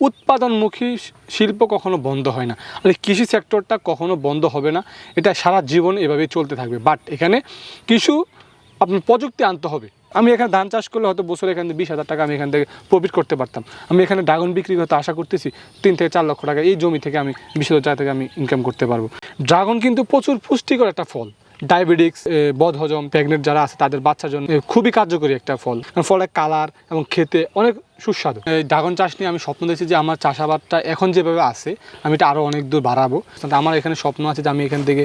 উৎপাদনমুখী শিল্প কখনো বন্ধ হয় না। আর কৃষি সেক্টরটা কখনো বন্ধ হবে না। এটা সারা জীবন এভাবেই চলতে থাকবে। বাট এখানে কিছু আপনি প্রযুক্তি আনতে হবে। আমি এখানে ধান চাষ করলে হয়তো বছরে এখান থেকে বিশ হাজার টাকা আমি এখান থেকে প্রফিট করতে পারতাম। আমি এখানে ড্রাগন বিক্রি করতে আশা করতেছি, তিন থেকে চার লক্ষ টাকা এই জমি থেকে আমি বিশ হাজার টাকা থেকে আমি ইনকাম করতে পারব। ড্রাগন কিন্তু প্রচুর পুষ্টিকর একটা ফল। ডায়াবেটিক্স বদহজম, প্রেগনেন্ট যারা আছে তাদের বাচ্চার জন্য খুবই কার্যকরী একটা ফল। ফলের কালার এবং খেতে অনেক সুস্বাদু। ড্রাগন চাষ নিয়ে আমি স্বপ্ন দেখছি যে আমার চাষাবাদটা এখন যেভাবে আছে, আমি এটা আরও অনেক দূর বাড়াবো। আমার এখানে স্বপ্ন আছে যে আমি এখান থেকে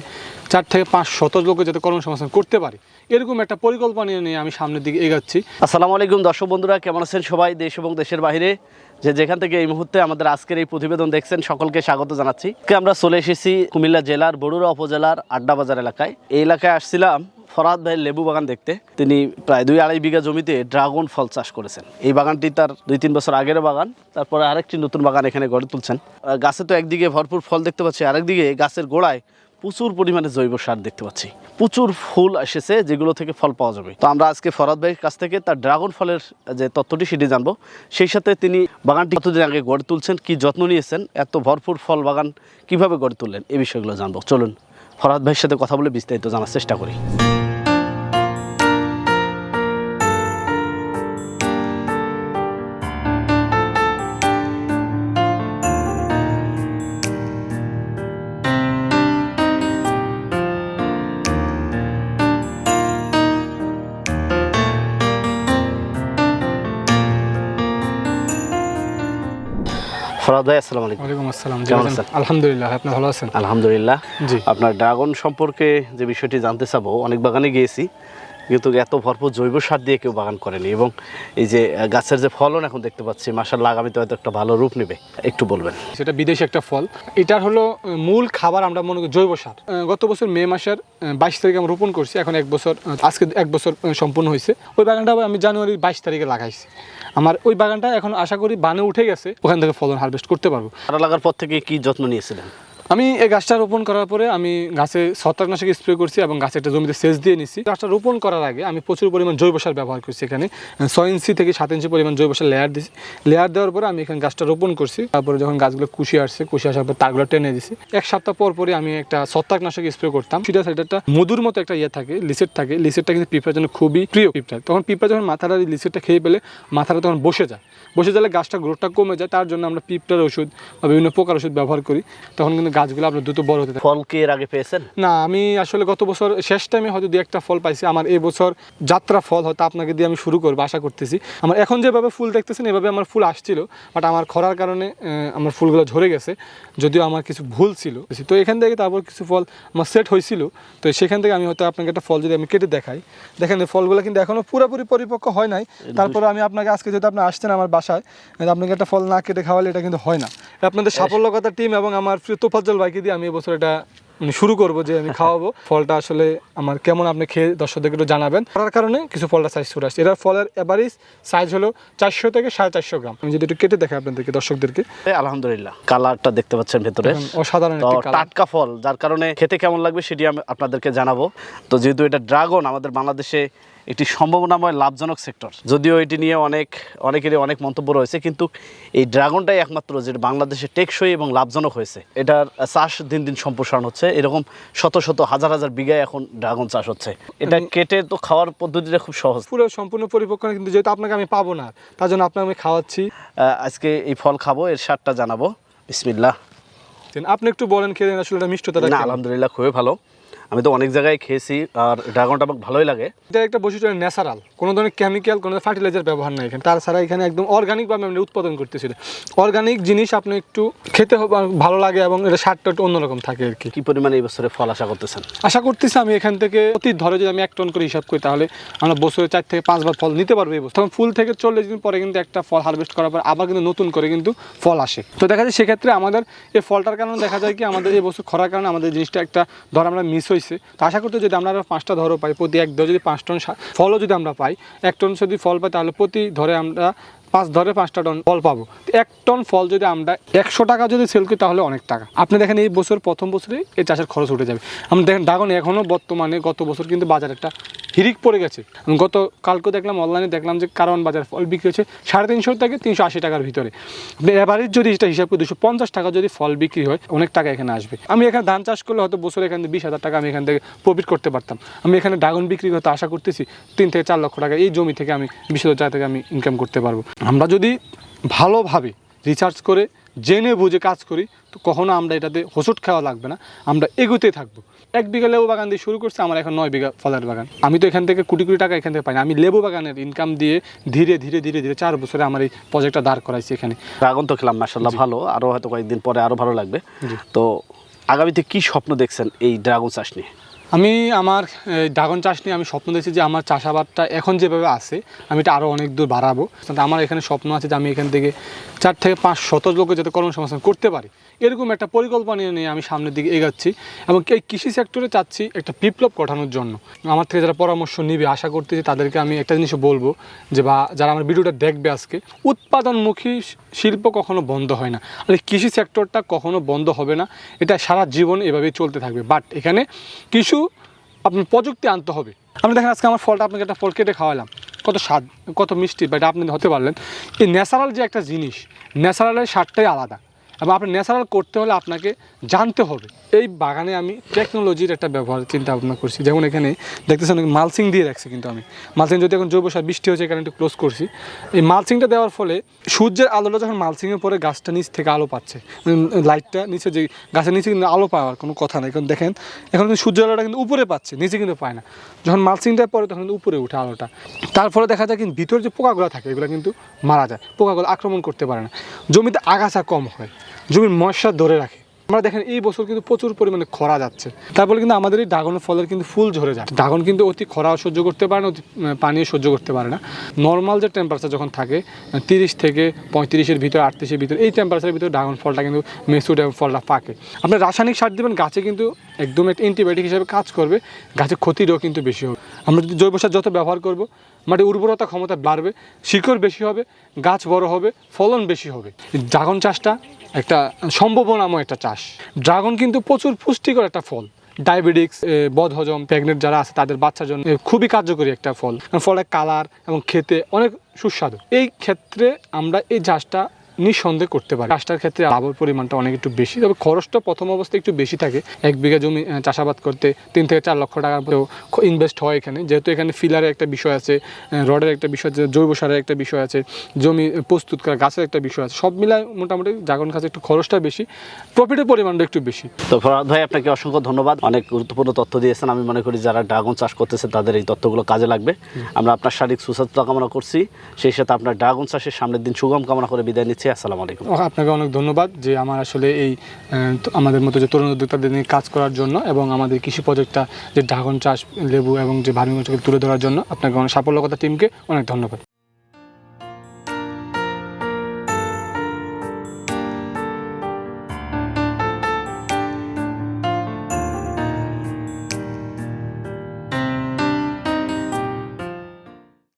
চার থেকে পাঁচ শত লোকের যাতে কর্মসংস্থান করতে পারি। এরকম একটা পরিকল্পনা নিয়ে আমি সামনের দিকে এগাচ্ছি। আসসালামু আলাইকুম দর্শক বন্ধুরা, কেমন আছেন সবাই দেশ এবং দেশের বাইরে? যে যেখান থেকে এই মুহূর্তে আমাদের আজকের এই প্রতিবেদন দেখছেন, সকলকে স্বাগত জানাচ্ছি। আমরা চলে এসেছি কুমিল্লা জেলার বড়ুরা উপজেলার আড্ডাবাজার এলাকায়। এই এলাকায় আসছিলাম ফরাদ ভাইয়ের লেবু বাগান দেখতে। তিনি প্রায় দুই আড়াই বিঘা জমিতে ড্রাগন ফল চাষ করেছেন। এই বাগানটি তার দুই তিন বছর আগের বাগান, তারপরে আরেকটি নতুন বাগান এখানে গড়ে তুলছেন। গাছে তো একদিকে ভরপুর ফল দেখতে পাচ্ছি, আরেকদিকে গাছের গোড়ায় প্রচুর পরিমাণে জৈব সার দেখতে পাচ্ছি। প্রচুর ফুল এসেছে যেগুলো থেকে ফল পাওয়া যাবে। তো আমরা আজকে ফরাদ ভাইয়ের কাছ থেকে তার ড্রাগন ফলের যে তত্ত্বটি সেটি জানব। সেই সাথে তিনি বাগানটি কতদিন আগে গড়ে তুলছেন, কি যত্ন নিয়েছেন, এত ভরপুর ফল বাগান কীভাবে গড়ে তুললেন এই বিষয়গুলো জানব। চলুন ফরাদ ভাইয়ের সাথে কথা বলে বিস্তারিত জানার চেষ্টা করি। ফরাদ ভাই আসসালামু আলাইকুম ওয়ালাইকুম আসসালাম কেমন আছেন? আছেন? আলহামদুলিল্লাহ আপনি ভালো আছেন আলহামদুলিল্লাহ জি। আপনার ড্রাগন সম্পর্কে যে বিষয়টি জানতে চাবো অনেক বাগানে গিয়েছি কিন্তু এত ভরপুর জৈব সার দিয়ে কেউ বাগান করেনি এবং এই যে গাছের যে ফলন এখন দেখতে পাচ্ছি মাসাল্লাহ আগামীতে হয়তো একটা ভালো রূপ নেবে। একটু বলবেন। সেটা বিদেশি একটা ফল। এটার হলো মূল খাবার আমরা মনে করি জৈব সার। গত বছর মে মাসের বাইশ তারিখে আমরা রোপণ করছি এখন এক বছর আজকে এক বছর সম্পূর্ণ হয়েছে। ওই বাগানটা আমি জানুয়ারি বাইশ তারিখে লাগাইছি। আমার ওই বাগানটা এখন আশা করি বানে উঠে গেছে ওখান থেকে ফলন হারভেস্ট করতে পারব। লাগার পর থেকে কি যত্ন নিয়েছিলেন? আমি এই গাছটা রোপণ করার পরে আমি গাছে ছত্রাকনাশক স্প্রে করছি এবং গাছে একটা জমিতে সেচ দিয়ে নিছি। গাছটা রোপণ করার আগে আমি প্রচুর পরিমাণ জৈব সার ব্যবহার করছি এখানে। ছয় ইঞ্চি থেকে সাত ইঞ্চি পরিমাণ জৈব সার লেয়ার দিছি। লেয়ার দেওয়ার পরে আমি এখানে গাছটা রোপণ করছি। তারপরে যখন গাছগুলো কুশি আসছে, কুশি আসার পর তারগুলো টেনে দিছি। এক সপ্তাহ পর পরে আমি একটা ছত্রাকনাশক স্প্রে করতাম। সেটা সেটা একটা মধুর মতো একটা ইয়ে থাকে লিসেট থাকে। লিসেটটা কিন্তু পিঁপড়ার জন্য খুবই প্রিয় পিঁপড়া। তখন পিঁপড়া যখন মাথাটা লিসেটটা খেয়ে পেলে মাথাটা তখন বসে যায়। বসে গেলে গাছটা গ্রোথটা কমে যায়। তার জন্য আমরা পিঁপড়ার ওষুধ বা বিভিন্ন প্রকার ওষুধ ব্যবহার করি। তখন কিন্তু গাছগুলো আপনার দ্রুত বড় হতে থাকে। ফল কি এর আগে পেয়েছেন? না আমি আসলে গত বছর শেষ টাইমে হয়তো দু একটা ফল পাইছি। আমার এই বছর যাত্রা ফল হয়তো আপনাকে দিয়ে আমি শুরু করব আশা করতেছি। আমার এখন যেভাবে ফুল দেখতেছেন এভাবে আমার ফুল আসছিল বাট আমার খরার কারণে আমার ফুলগুলো ঝরে গেছে। যদিও আমার কিছু ভুল ছিল। তো এখান থেকে তারপর কিছু ফল আমার সেট হয়েছিল। তো সেখান থেকে আমি হয়তো আপনাকে একটা ফল যদি আমি কেটে দেখাই। দেখেন এই ফলগুলো কিন্তু এখনও পুরোপুরি পরিপক্ক হয় নাই। তারপরে আমি আপনাকে আজকে যদি আপনি আসতেন আমার বাসায় আপনাকে একটা ফল না কেটে খাওয়ালে এটা কিন্তু হয় না। আপনাদের সাফল্যকতা টিম এবং আমার প্রিয় তোফাজ্জল ভাইকে দিয়ে আমি এবছর এটা মানে শুরু করব যে আমি খাওয়াবো। ফলটা আসলে আমার কেমন আপনি খেয়ে দর্শকদেরকে একটু জানাবেন। করার কারণে কিছু ফলটা সাইজ চলে আসছে। এটার ফলের এভারেজ সাইজ হলো চারশো থেকে সাড়ে চারশো গ্রাম। আমি যদি একটু কেটে দেখাই আপনাদেরকে দর্শকদেরকে। আলহামদুলিল্লাহ কালারটা দেখতে পাচ্ছেন ভেতরে। অসাধারণ টাটকা ফল যার কারণে খেতে কেমন লাগবে সেটি আমি আপনাদেরকে জানাব। তো যেহেতু এটা ড্রাগন আমাদের বাংলাদেশে একটি সম্ভাবনাময় লাভজনক সেক্টর। যদিও এটি নিয়ে অনেক অনেকেরই অনেক মন্তব্য রয়েছে কিন্তু এই ড্রাগনটাই একমাত্র যেটা বাংলাদেশে টেকসই এবং লাভজনক হয়েছে। এটার চাষ দিন দিন সম্প্রসারণ হচ্ছে এরকম শত শত হাজার হাজার বিঘায় এখন ড্রাগন চাষ হচ্ছে। এটা কেটে তো খাওয়ার পদ্ধতিটা খুব সহজ। পুরো সম্পূর্ণ পরিপক্ক কিন্তু যেহেতু আপনাকে আমি পাবো না তার জন্য আপনাকে আমি খাওয়াচ্ছি। আজকে এই ফল খাব এর স্বাদটা জানাব। বিসমিল্লাহ। আপনি একটু বলেন খেয়ে আসলে এটা মিষ্টতাটা আলহামদুলিল্লাহ খুবই ভালো। আমি তো অনেক জায়গায় খেয়েছি আর ড্রাগনটা আমার ভালোই লাগে। এটা একটা বৈশিষ্ট্য ন্যাচারাল কোনো ধরনের কেমিক্যাল কোনো ফার্টিলাইজার ব্যবহার নাই এখানে। তাছাড়া এখানে একদম অর্গানিকভাবে আমরা উৎপাদন করতেছিল অর্গানিক জিনিস আপনি একটু খেতে ভালো লাগে এবং এটা স্বাদটা একটু অন্যরকম থাকে আর কি। কি পরিমাণে এই বছরে ফল আশা করতেছেন? আশা করতেছি আমি এখান থেকে অতি ধরে যদি আমি এক টন করে হিসাব করি তাহলে আমরা বছরে চার থেকে পাঁচবার ফল নিতে পারব এই বছর। তখন ফুল থেকে চল্লিশ দিন পরে কিন্তু একটা ফল হারভেস্ট করার পর আবার কিন্তু নতুন করে কিন্তু ফল আসে। তো দেখা যায় সেক্ষেত্রে আমাদের এই ফলটার কারণে দেখা যায় কি আমাদের এই বছর খরার কারণে আমাদের জিনিসটা একটা ধর আমরা মিস হয়েছে। তো আশা করতে যদি আমরা পাঁচটা ধরো পাই, প্রতি এক ধরে যদি পাঁচ টন ফলও যদি আমরা পাই, এক টন যদি ফল পাই, তাহলে প্রতি ধরে আমরা পাঁচ ধরে পাঁচটা টন ফল পাবো। এক টন ফল যদি আমরা একশো টাকা যদি সেল করি, তাহলে অনেক টাকা। আপনি দেখেন এই বছর, প্রথম বছরে এই চাষের খরচ উঠে যাবে। আমি দেখেন ড্রাগন এখনও বর্তমানে গত বছর কিন্তু বাজার একটা হিরিক পড়ে গেছে। গত কালকে দেখলাম অনলাইনে দেখলাম যে কারণ বাজার ফল বিক্রি হচ্ছে সাড়ে তিনশো থেকে তিনশো আশি টাকার ভিতরে। আপনি যদি এটা হিসাব করে, দুশো পঞ্চাশ টাকা যদি ফল বিক্রি হয়, অনেক টাকা এখানে আসবে। আমি এখানে ধান চাষ করলে হয়তো বছরে এখান থেকে বিশ হাজার টাকা আমি এখান থেকে প্রফিট করতে পারতাম। আমি এখানে ড্রাগন বিক্রি করতে আশা করতেছি, তিন থেকে চার লক্ষ টাকা এই জমি থেকে আমি, বিশ হাজার টাকা থেকে আমি ইনকাম করতে পারব। আমরা যদি ভালোভাবে রিসার্চ করে, জেনে বুঝে কাজ করি, তো কখনো আমরা এটাতে হোঁচট খাওয়া লাগবে না। আমরা এগোতে থাকব। এক বিঘা লেবু বাগান দিয়ে শুরু করছে আমার এখন নয় বিঘা ফলের বাগান। আমি তো এখান থেকে কোটি কোটি টাকা এখান থেকে পাই না আমি লেবু বাগানের ইনকাম দিয়ে ধীরে ধীরে ধীরে ধীরে চার বছরে আমার এই প্রজেক্টটা দাঁড় করাইছি এখানে। ড্রাগন তো খেলাম মার্শাল্লাহ ভালো। আরও হয়তো কয়েকদিন পরে আরও ভালো লাগবে। তো আগামীতে কি স্বপ্ন দেখছেন এই ড্রাগন চাষ নিয়ে? আমি আমার ড্রাগন চাষ নিয়ে আমি স্বপ্ন দেখছি যে আমার চাষাবাদটা এখন যেভাবে আছে আমি এটা আরও অনেক দূর বাড়াবো। আমার এখানে স্বপ্ন আছে যে আমি এখান থেকে চার থেকে পাঁচ শত লোকের যাতে কর্মসংস্থান করতে পারি। এরকম একটা পরিকল্পনা নিয়ে আমি সামনের দিকে এগাচ্ছি এবং এই কৃষি সেক্টরে চাচ্ছি একটা বিপ্লব ঘটানোর জন্য। আমার থেকে যারা পরামর্শ নিবে, আশা করতেছি তাদেরকে আমি একটা জিনিস বলব যে বা যারা আমার ভিডিওটা দেখবে আজকে, উৎপাদনমুখী শিল্প কখনো বন্ধ হয় না। আর কৃষি সেক্টরটা কখনো বন্ধ হবে না, এটা সারা জীবন এভাবেই চলতে থাকবে। বাট এখানে কিছু আপনার প্রযুক্তি আনতে হবে। আমি দেখেন আজকে আমার ফলটা আপনাকে একটা ফল কেটে খাওয়ালাম। কত স্বাদ, কত মিষ্টি বা এটা আপনি হতে পারলেন। এই ন্যাচারাল যে একটা জিনিস, ন্যাচারালের স্বাদটাই আলাদা। এবং আপনি ন্যাচারাল করতে হলে আপনাকে জানতে হবে। এই বাগানে আমি টেকনোলজির একটা ব্যবহার চিন্তা ভাবনা করছি। যেমন এখানে দেখতেছেন মালসিং দিয়ে রাখছি কিন্তু আমি। মালসিং যদি এখন জৈব সার, বৃষ্টি হয়েছে এখানে একটু ক্লোজ করছি। এই মালসিংটা দেওয়ার ফলে সূর্যের আলোটা যখন মালসিংয়ের পরে গাছটা নিচ থেকে আলো পাচ্ছে লাইটটা নিচে যে গাছের নিচে কিন্তু আলো পাওয়ার কোনো কথা নেই। কারণ দেখেন, এখন কিন্তু সূর্যের আলোটা কিন্তু উপরে পাচ্ছে, নিচে কিন্তু পায় না। যখন মালসিংটা পরে তখন কিন্তু উপরে উঠে আলোটা। তার ফলে দেখা যায় কিন্তু ভিতরে যে পোকাগুলো থাকে, এগুলো কিন্তু মারা যায়। পোকাগুলো আক্রমণ করতে পারে না। জমিতে আগাছা কম হয়। জমির মশা ধরে রাখে। আমরা দেখেন, এই বছর কিন্তু প্রচুর পরিমাণে খরা যাচ্ছে। তারপরে কিন্তু আমাদের এই ড্রাগন ফলের কিন্তু ফুল ঝরে যায়। ড্রাগন কিন্তু অতি খরাও সহ্য করতে পারে না, অতি পানিও সহ্য করতে পারে না। নর্মাল যে টেম্পারেচার যখন থাকে, তিরিশ থেকে পঁয়ত্রিশের ভিতরে, আটত্রিশের ভিতরে, এই টেম্পারেচারের ভিতরে ড্রাগন ফলটা কিন্তু মেসুড এবং ফলটা পাকে। আপনি রাসায়নিক সার দেবেন, গাছে কিন্তু একদম একটা অ্যান্টিবায়োটিক হিসেবে কাজ করবে, গাছের ক্ষতিরও কিন্তু বেশি হবে। আমরা যদি জৈব সার যত ব্যবহার করব, মাটির উর্বরতা ক্ষমতা বাড়বে, শিকড় বেশি হবে, গাছ বড় হবে, ফলন বেশি হবে। ড্রাগন চাষটা একটা সম্ভাবনাময় একটা চাষ। ড্রাগন কিন্তু প্রচুর পুষ্টিকর একটা ফল। ডায়াবেটিক্স বদ হজম প্রেগনেন্ট যারা আছে তাদের বাচ্চার জন্য খুবই কার্যকরী একটা ফল। ফলের কালার এবং খেতে অনেক সুস্বাদু। এই ক্ষেত্রে আমরা এই চাষটা নিঃসন্দেহে করতে পারে। চাষটার ক্ষেত্রে লাভের পরিমাণটা অনেক একটু বেশি তবে খরচটা প্রথম অবস্থায় একটু বেশি থাকে। এক বিঘা জমি চাষাবাদ করতে তিন থেকে চার লক্ষ টাকার মতো ইনভেস্ট হয় এখানে। যেহেতু এখানে ফিলারের একটা বিষয় আছে রডের একটা বিষয় আছে জৈব সারের একটা বিষয় আছে জমি প্রস্তুত করা গাছের একটা বিষয় আছে সব মিলায় মোটামুটি জাগন গাছে একটু খরচটা বেশি প্রফিটের পরিমাণটা একটু বেশি। তো ফরহাদ ভাই আপনাকে অসংখ্য ধন্যবাদ। অনেক গুরুত্বপূর্ণ তথ্য দিয়েছেন। আমি মনে করি যারা ড্রাগন চাষ করতেছে তাদের এই তথ্যগুলো কাজে লাগবে। আমরা আপনার শারীরিক সুস্বাস্থ্য কামনা করছি। সেই সাথে আপনার ড্রাগন চাষের সামনের দিন সুগম কামনা করে বিদায় নিচ্ছি। আসসালামু আলাইকুম। আপনাকে অনেক ধন্যবাদ যে আমার আসলে এই আমাদের মতো যে তরুণ উদ্যোক্তাদের নিয়ে কাজ করার জন্য এবং আমাদের কৃষি প্রজেক্টটা যে ড্রাগন চাষ, লেবু এবং যে ভার্মিকলচারকে তুলে ধরার জন্য আপনাকে অনেক সাফল্যকতা টিমকে অনেক ধন্যবাদ।